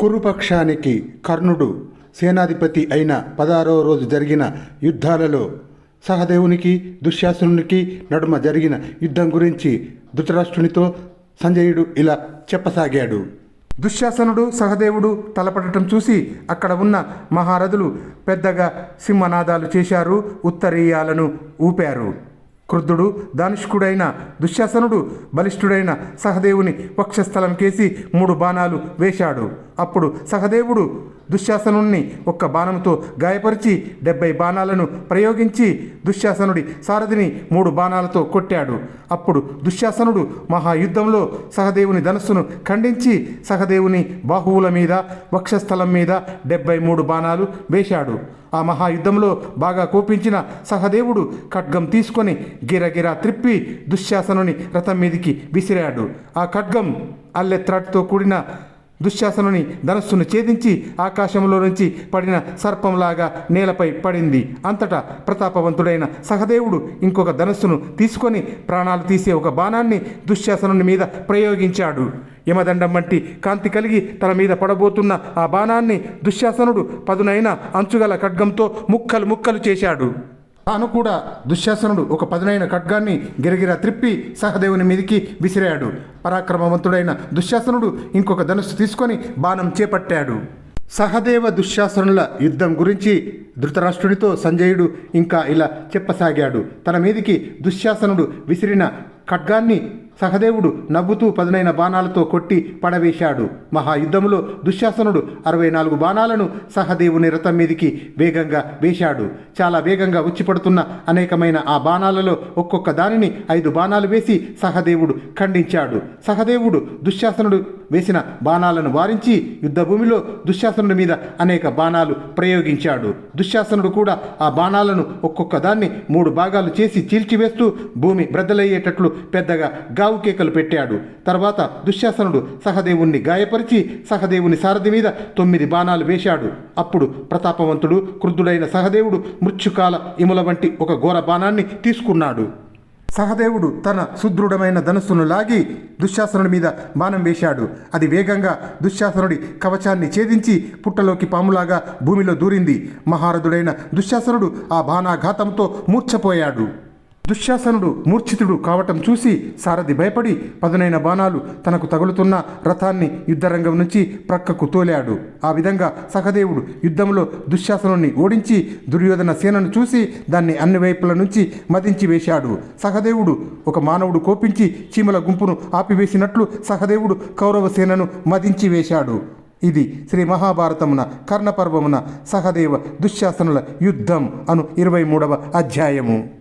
కురుపక్షానికి కర్ణుడు సేనాధిపతి అయిన పదహారవ రోజు జరిగిన యుద్ధాలలో సహదేవునికి దుశ్శాసనునికి నడుమ జరిగిన యుద్ధం గురించి ధృతరాష్ట్రునితో సంజయుడు ఇలా చెప్పసాగాడు. దుశ్శాసనుడు సహదేవుడు తలపడటం చూసి అక్కడ ఉన్న మహారథులు పెద్దగా సింహనాదాలు చేశారు ఉత్తరీయాలను ఊపారు. క్రుద్ధుడు దానుష్కుడైన దుశ్శాసనుడు బలిష్ఠుడైన సహదేవుని వక్షస్థలం కేసి మూడు బాణాలు వేశాడు. అప్పుడు సహదేవుడు దుశ్శాసనుణ్ణి ఒక్క బాణంతో గాయపరిచి డెబ్బై బాణాలను ప్రయోగించి దుశ్శాసనుడి సారథిని మూడు బాణాలతో కొట్టాడు. అప్పుడు దుశ్శాసనుడు మహాయుద్ధంలో సహదేవుని ధనస్సును ఖండించి సహదేవుని బాహువుల మీద వక్షస్థలం మీద డెబ్బై మూడు బాణాలు వేశాడు. ఆ మహాయుద్ధంలో బాగా కోపించిన సహదేవుడు ఖడ్గం తీసుకొని గిరగిరా త్రిప్పి దుశ్శాసనుని రథం మీదికి విసిరాడు. ఆ ఖడ్గం అల్లెత్రాటితో కూడిన దుశ్శాసనుని ధనస్సును ఛేదించి ఆకాశంలో నుంచి పడిన సర్పంలాగా నేలపై పడింది. అంతటా ప్రతాపవంతుడైన సహదేవుడు ఇంకొక ధనస్సును తీసుకొని ప్రాణాలు తీసే ఒక బాణాన్ని దుశ్శాసనుని మీద ప్రయోగించాడు. యమదండం వంటి కాంతి కలిగి తన మీద పడబోతున్న ఆ బాణాన్ని దుశ్శాసనుడు పదునైన అంచుగల ఖడ్గంతో ముక్కలు ముక్కలు చేశాడు. తాను కూడా దుశ్శాసనుడు. ఒక పదునైన ఖడ్గాన్ని గిరగిరా త్రిప్పి సహదేవుని మీదికి విసిరాడు. పరాక్రమవంతుడైన దుశ్శాసనుడు ఇంకొక ధనుస్సు తీసుకొని బాణం చేపట్టాడు. సహదేవ దుశ్శాసనుల యుద్ధం గురించి ధృతరాష్ట్రునితో సంజయుడు ఇంకా ఇలా చెప్పసాగాడు. తన మీదికి దుశ్శాసనుడు విసిరిన ఖడ్గాన్ని సహదేవుడు నవ్వుతూ పదునైన బాణాలతో కొట్టి పడవేశాడు. మహాయుద్ధములో దుశ్శాసనుడు అరవై నాలుగు బాణాలను సహదేవుని రథం మీదికి వేగంగా వేశాడు. చాలా వేగంగా వచ్చిపడుతున్న అనేకమైన ఆ బాణాలలో ఒక్కొక్క దానిని ఐదు బాణాలు వేసి సహదేవుడు ఖండించాడు. సహదేవుడు దుశ్శాసనుడు వేసిన బాణాలను వారించి యుద్ధభూమిలో దుశ్శాసనుడి మీద అనేక బాణాలు ప్రయోగించాడు. దుశ్శాసనుడు కూడా ఆ బాణాలను ఒక్కొక్క దాన్ని మూడు భాగాలు చేసి చీల్చివేస్తూ భూమి బ్రద్దలయ్యేటట్లు పెద్దగా చావు కేకలు పెట్టాడు. తర్వాత దుశ్శాసనుడు సహదేవుణ్ణి గాయపరిచి సహదేవుని సారథి మీద తొమ్మిది బాణాలు వేశాడు. అప్పుడు ప్రతాపవంతుడు క్రుద్ధుడైన సహదేవుడు మృత్యుకాల ఇముల వంటి ఒక ఘోర బాణాన్ని తీసుకున్నాడు. సహదేవుడు తన సుదృఢమైన ధనుస్సును లాగి దుశ్శాసనుడి మీద బాణం వేశాడు. అది వేగంగా దుశ్శాసనుడి కవచాన్ని ఛేదించి పుట్టలోకి పాములాగా భూమిలో దూరింది. మహారథుడైన దుశ్శాసనుడు ఆ బాణాఘాతంతో మూర్ఛపోయాడు. దుశ్శాసనుడు మూర్ఛితుడు కావటం చూసి సారథి భయపడి పదునైన బాణాలు తనకు తగులుతున్న రథాన్ని యుద్ధరంగం నుంచి ప్రక్కకు తోలాడు. ఆ విధంగా సహదేవుడు యుద్ధంలో దుశ్శాసనుణ్ణి ఓడించి దుర్యోధన సేనను చూసి దాన్ని అన్ని వైపుల నుంచి మదించి వేశాడు. సహదేవుడు ఒక మానవుడు కోపించి చీమల గుంపును ఆపివేసినట్లు సహదేవుడు కౌరవ సేనను మదించి వేశాడు. ఇది శ్రీ మహాభారతమున కర్ణపర్వమున సహదేవ దుశ్శాసనుల యుద్ధం అను ఇరవై మూడవ అధ్యాయము.